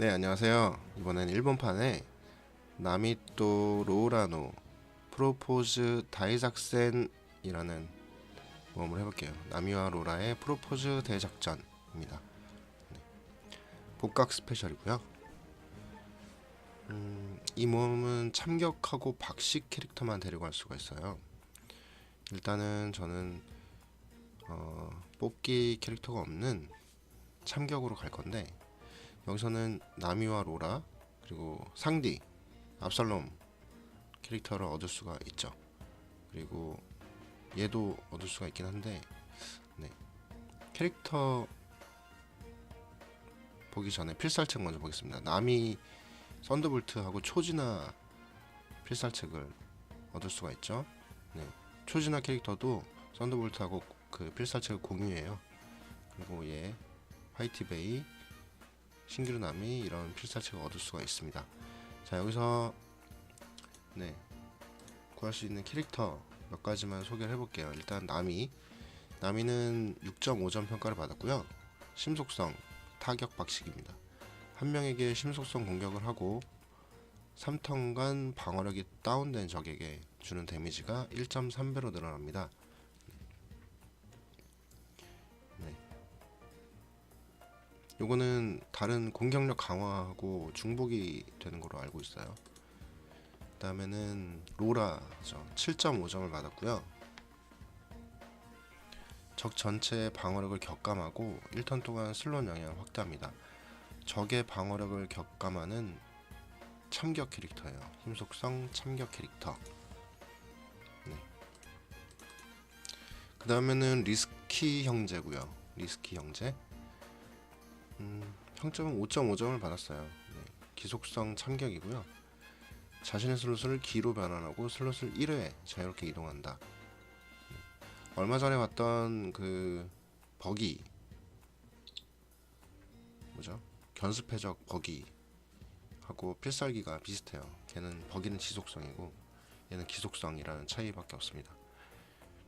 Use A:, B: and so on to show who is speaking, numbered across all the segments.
A: 네, 안녕하세요. 이번엔 일본판에 나미또 로우라노 프로포즈 다이작센이라는 모험을 해볼게요. 나미와 로라의 프로포즈 대작전입니다. 네. 복각 스페셜이고요. 음, 이 모험은 참격하고 박식 캐릭터만 데리고 갈 수가 있어요. 일단은 저는 어, 뽑기 캐릭터가 없는 참격으로 갈 건데 여기서는 나미와 로라 그리고 상디 압살롬 캐릭터를 얻을 수가 있죠. 그리고 얘도 얻을 수가 있긴 한데 네. 캐릭터 보기 전에 필살책 먼저 보겠습니다. 나미 썬더볼트하고 초지나 필살책을 얻을 수가 있죠. 네. 초지나 캐릭터도 썬더볼트하고 그 필살책을 공유해요. 그리고 얘 화이트베이 신기루나미 이런 필살책을 얻을 수가 있습니다. 자 여기서 네 구할 수 있는 캐릭터 몇 가지만 소개를 해볼게요. 일단 나미 나미는 6.5점 평가를 받았고요. 심속성 타격 박식입니다. 한 명에게 심속성 공격을 하고 3턴간 방어력이 다운된 적에게 주는 데미지가 1.3배로 늘어납니다. 요거는 다른 공격력 강화하고 중복이 되는 걸로 알고 있어요. 그 다음에는 로라죠. 7.5점을 받았고요. 적 전체의 방어력을 격감하고 1턴 동안 슬롯 영향을 확대합니다. 적의 방어력을 격감하는 참격 캐릭터예요. 힘속성 참격 캐릭터. 네. 그 다음에는 리스키 형제고요. 리스키 형제. 음, 평점은 5.5점을 받았어요. 네, 기속성 참격이고요. 자신의 슬롯을 기로 변환하고 슬롯을 1회 자유롭게 이동한다. 네. 얼마 전에 봤던 그 버기 뭐죠? 견습해적 버기 하고 필살기가 비슷해요. 걔는 버기는 지속성이고 얘는 기속성이라는 차이밖에 없습니다.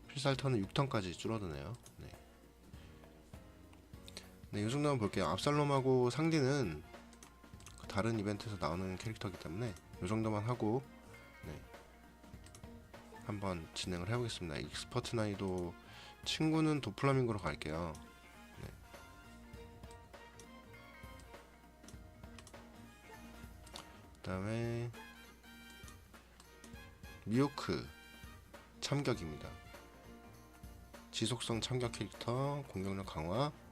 A: 필살 턴은 6턴까지 줄어드네요. 네. 네, 이 정도만 볼게요. 압살롬하고 상디는 그 다른 이벤트에서 나오는 캐릭터이기 때문에 이 정도만 하고 네, 한번 진행을 해보겠습니다. 익스퍼트 난이도 친구는 도플라밍고로 갈게요. 네. 그 다음에 미오크 참격입니다. 지속성 참격 캐릭터 공격력 강화 그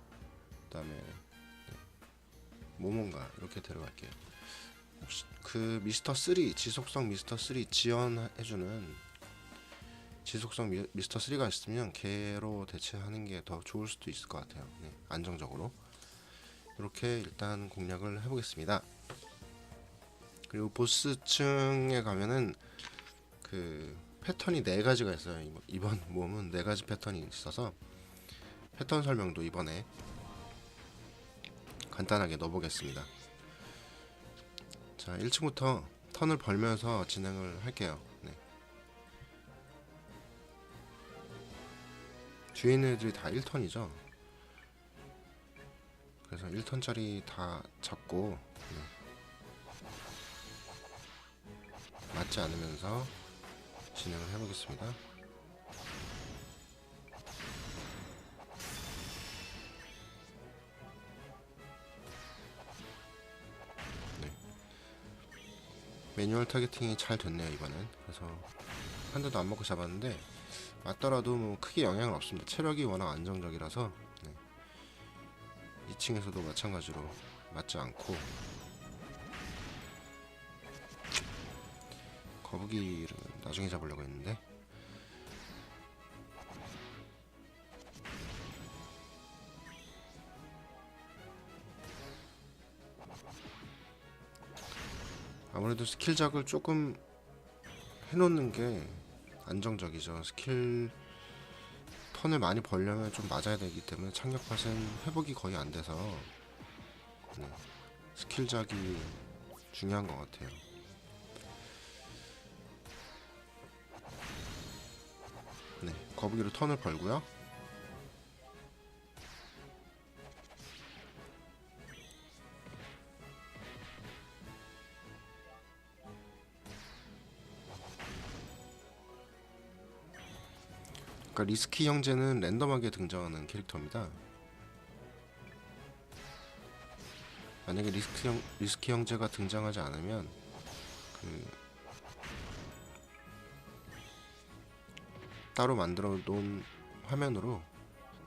A: 다음에 네. 모몬가 이렇게 데려갈게요. 혹시 그 미스터 3 지속성 미스터 3 지원해주는 지속성 미, 미스터 3가 있으면 걔로 대체하는 게 더 좋을 수도 있을 것 같아요. 네, 안정적으로 이렇게 일단 공략을 해보겠습니다. 그리고 보스층에 가면은 그 패턴이 네 가지가 있어요. 이번- 이번 모험은 네 가지 패턴이 있어서 패턴 설명도 이번에 간단하게 넣어보겠습니다. 자, 1층부터 턴을 벌면서 진행을 할게요. 네. 뒤에 있는 애들이 다 1턴이죠. 그래서 1턴짜리 다 잡고 네. 맞지 않으면서 진행을 해보겠습니다. 매뉴얼 타겟팅이 잘 됐네요 이번엔. 그래서 한 대도 안 먹고 잡았는데 맞더라도 뭐 크게 영향은 없습니다. 체력이 워낙 안정적이라서 네. 2층에서도 마찬가지로 맞지 않고. 거북이를 나중에 잡으려고 했는데 아무래도 스킬작을 조금 해놓는 게 안정적이죠. 스킬 턴을 많이 벌려면 좀 맞아야 되기 때문에 착력팟은 회복이 거의 안 돼서 네, 스킬작이 중요한 것 같아요. 네, 거북이로 턴을 벌고요. 아까 리스키 형제는 랜덤하게 등장하는 캐릭터입니다. 만약에 리스키, 형, 리스키 형제가 등장하지 않으면 그 따로 만들어 놓은 화면으로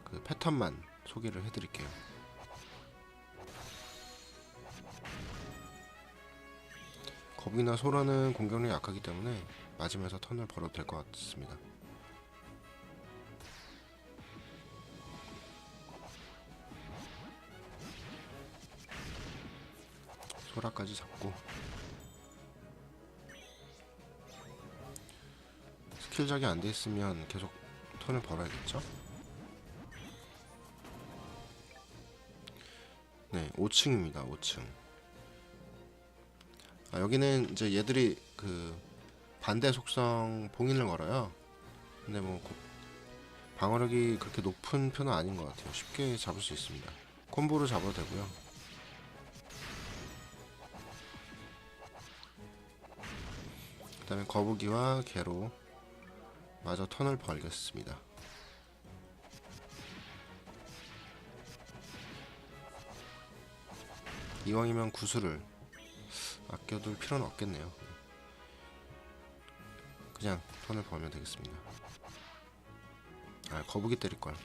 A: 그 패턴만 소개를 해드릴게요. 겁이나 소라는 공격력이 약하기 때문에 맞으면서 턴을 벌어도 될 것 같습니다. 소라까지 잡고 스킬작이 안 돼 있으면 계속 턴을 벌어야겠죠? 네, 5층입니다. 5층. 아, 여기는 이제 얘들이 그 반대 속성 봉인을 걸어요. 근데 뭐 고- 방어력이 그렇게 높은 편은 아닌 것 같아요. 쉽게 잡을 수 있습니다. 콤보로 잡아도 되고요. 다음에 거북이와 개로 마저 턴을 벌겠습니다. 이왕이면 구슬을 아껴둘 필요는 없겠네요. 그냥 턴을 벌면 되겠습니다. 아 거북이 때릴 걸.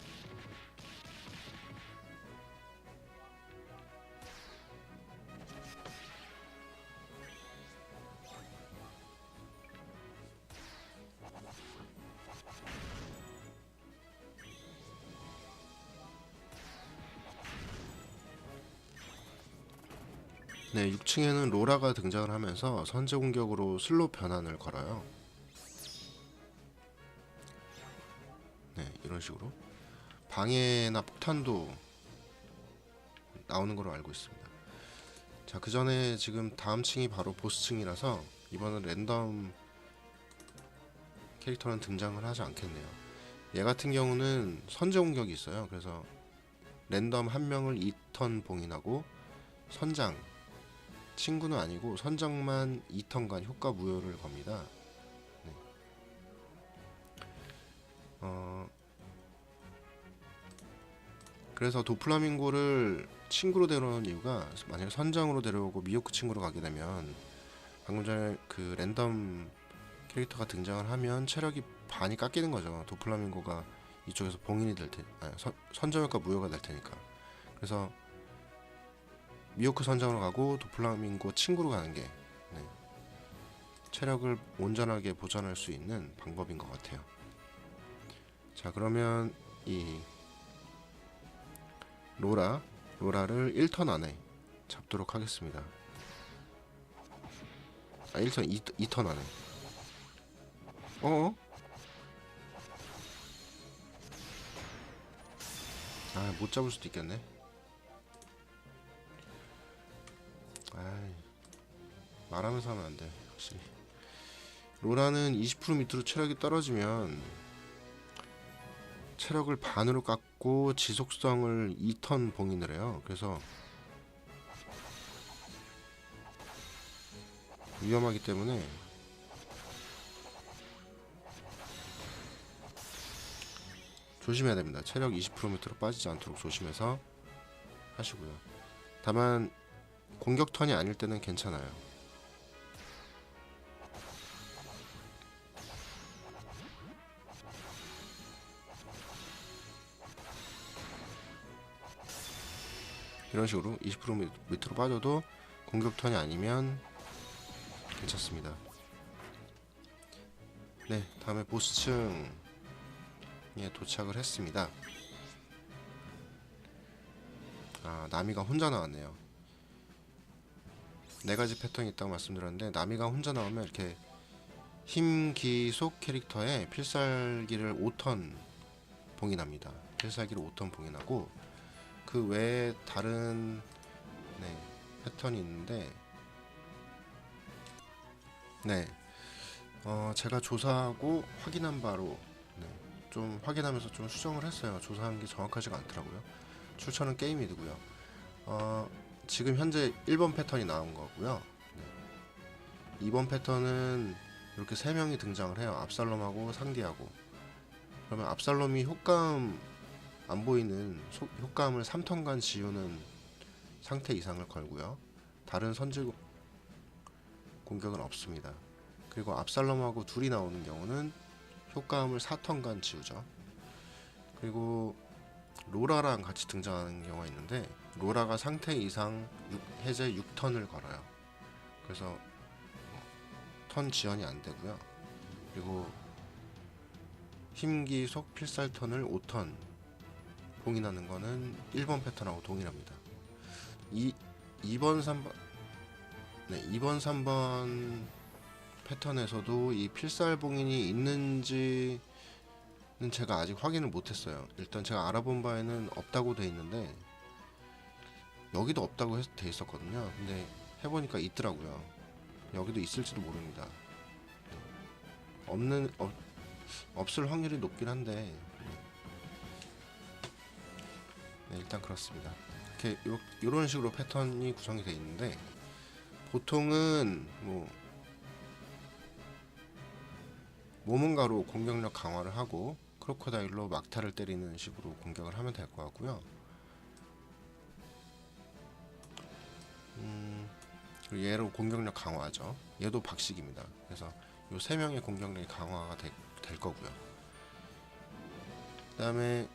A: 네, 6층에는 로라가 등장을 하면서 선제 공격으로 슬로 변환을 걸어요. 네, 이런 식으로 방해나 폭탄도 나오는 걸로 알고 있습니다. 자, 그 전에 지금 다음 층이 바로 보스층이라서 이번은 랜덤 캐릭터는 등장을 하지 않겠네요. 얘 같은 경우는 선제 공격이 있어요. 그래서 랜덤 한 명을 2턴 봉인하고 선장 친구는 아니고 선장만 2턴간 효과 무효를 겁니다. 네. 어, 그래서 도플라밍고를 친구로 데려오는 이유가 만약에 선장으로 데려오고 미호크 친구로 가게 되면 방금 전에 그 랜덤 캐릭터가 등장을 하면 체력이 반이 깎이는 거죠. 도플라밍고가 이쪽에서 봉인이 될 테, 아니, 선, 선정 효과 무효가 될 테니까. 그래서 미호크 선장으로 가고 도플라밍고 친구로 가는 게 네. 체력을 온전하게 보존할 수 있는 방법인 것 같아요. 자 그러면 이 로라 로라를 1턴 안에 잡도록 하겠습니다. 아 1턴 2, 2턴 안에 어어? 아못 잡을 수도 있겠네. 아이, 말하면서 하면 안 돼. 확실히. 로라는 20% 밑으로 체력이 떨어지면 체력을 반으로 깎고 지속성을 2턴 봉인을 해요. 그래서 위험하기 때문에 조심해야 됩니다. 체력 20% 밑으로 빠지지 않도록 조심해서 하시고요. 다만 공격 턴이 아닐 때는 괜찮아요. 이런 식으로 20% 밑으로 빠져도 공격 턴이 아니면 괜찮습니다. 네, 다음에 보스층에 도착을 했습니다. 아, 나미가 혼자 나왔네요. 네 가지 패턴이 있다고 말씀드렸는데 나미가 혼자 나오면 이렇게 힘기 속 캐릭터에 필살기를 5턴 봉인합니다. 필살기를 5턴 봉인하고 그 외에 다른 네, 패턴이 있는데 네, 어, 제가 조사하고 확인한 바로 네, 좀 확인하면서 좀 수정을 했어요. 조사한 게 정확하지가 않더라고요. 출처는 게임이드고요. 어, 지금 현재 1번 패턴이 나온 거고요. 네. 2번 패턴은 이렇게 세 명이 등장을 해요. 압살롬하고 상디하고 그러면 압살롬이 효과음 안 보이는 소- 효과음을 3턴간 지우는 상태 이상을 걸고요. 다른 선질 공격은 없습니다. 그리고 압살롬하고 둘이 나오는 경우는 효과음을 4턴간 지우죠. 그리고 로라랑 같이 등장하는 경우가 있는데 로라가 상태 이상 육- 해제 6턴을 걸어요. 그래서 턴 지연이 안 되고요. 그리고 힘기 속 필살 턴을 5턴 봉인하는 거는 1번 패턴하고 동일합니다. 이 2번 3번 네, 2번 3번 패턴에서도 이 필살 봉인이 있는지는 제가 아직 확인을 못 했어요. 일단 제가 알아본 바에는 없다고 돼 있는데 여기도 없다고 해서 돼 있었거든요. 근데 해보니까 있더라고요. 여기도 있을지도 모릅니다. 없는 없, 없을 확률이 높긴 한데 네, 일단 그렇습니다. 이렇게 요, 이런 식으로 패턴이 구성이 되어 있는데 보통은 뭐 모문가로 공격력 강화를 하고 크로코다일로 막타를 때리는 식으로 공격을 하면 될 것 같고요. 음, 얘로 공격력 강화하죠. 얘도 박식입니다. 그래서 요 세 명의 공격력이 강화가 되- 될 거고요. 그다음에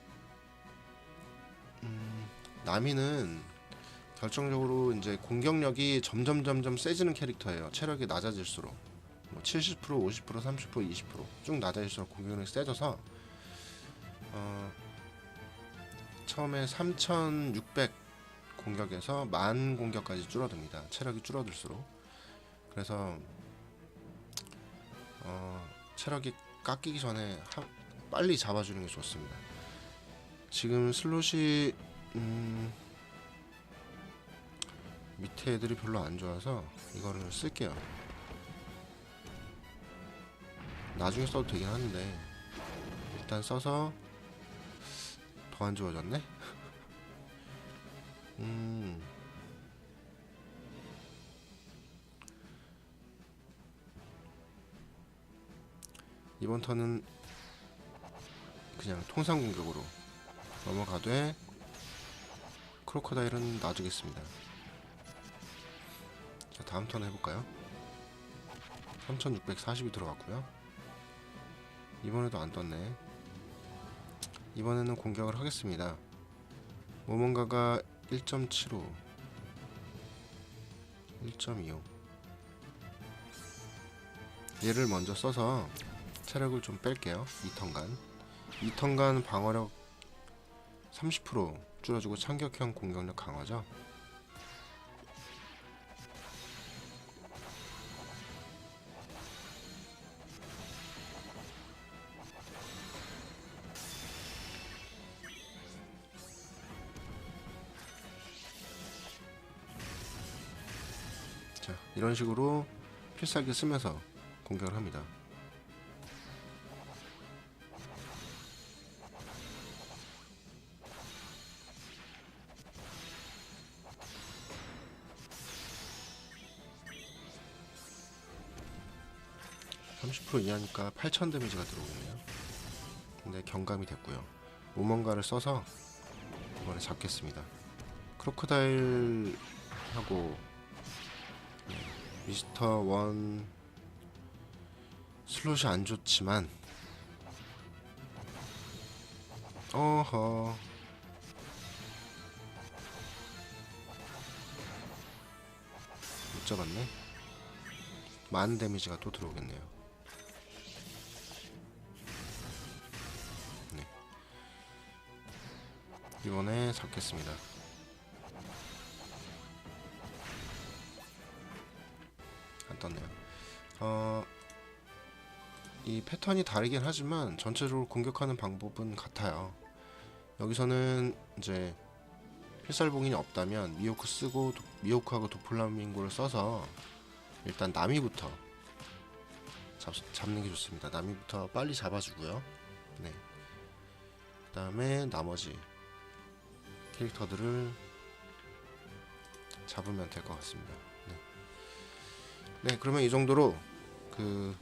A: 음, 나미는 결정적으로 이제 공격력이 점점 점점 세지는 캐릭터예요. 체력이 낮아질수록 뭐 70%, 50%, 30%, 20%쭉 낮아질수록 공격력이 세져서 어, 처음에 3,600 공격에서 만 공격까지 줄어듭니다. 체력이 줄어들수록 그래서 어, 체력이 깎이기 전에 하- 빨리 잡아주는 게 좋습니다. 지금 슬롯이 음, 밑에 애들이 별로 안 좋아서 이거를 쓸게요. 나중에 써도 되긴 하는데 일단 써서 더 안 좋아졌네. 음. 이번 턴은 그냥 통상 공격으로 넘어가되 크로커다일은 놔두겠습니다. 자 다음 턴 해볼까요? 3640이 들어갔고요. 이번에도 안 떴네. 이번에는 공격을 하겠습니다. 모mon가가 1.75 1.25 얘를 먼저 써서 체력을 좀 뺄게요. 2턴간. 2턴간 방어력 30% 줄어주고 참격형 공격력 강화죠 이런 식으로 필살기 쓰면서 공격을 합니다. (30% 이하니까) (8,000) 데미지가 들어오네요. 근데 경감이 됐고요. 모먼가를 써서 이번에 잡겠습니다. 크로커다일 하고 미스터 원. 슬롯이 안 좋지만. 어허. 못 잡았네. 많은 데미지가 또 들어오겠네요. 네. 이번에 잡겠습니다 떴네요. 어, 이 패턴이 다르긴 하지만 전체적으로 공격하는 방법은 같아요. 여기서는 이제 필살봉인이 없다면 미호크 쓰고 도, 미호크하고 도플라밍고를 써서 일단 나미부터 잡, 잡는 게 좋습니다. 나미부터 빨리 잡아주고요. 네. 그 다음에 나머지 캐릭터들을 잡으면 될 것 같습니다. 네, 그러면 이 정도로 그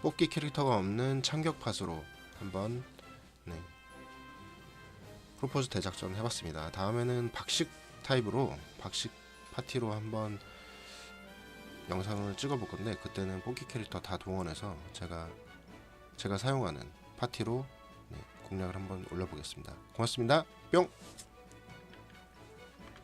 A: 뽑기 캐릭터가 없는 참격팟으로 한번 네, 프로포즈 대작전 해봤습니다. 다음에는 박식 타입으로 박식 파티로 한번 영상을 찍어볼 건데 그때는 뽑기 캐릭터 다 동원해서 제가 제가 사용하는 파티로 네, 공략을 한번 올려보겠습니다. 고맙습니다. 뿅.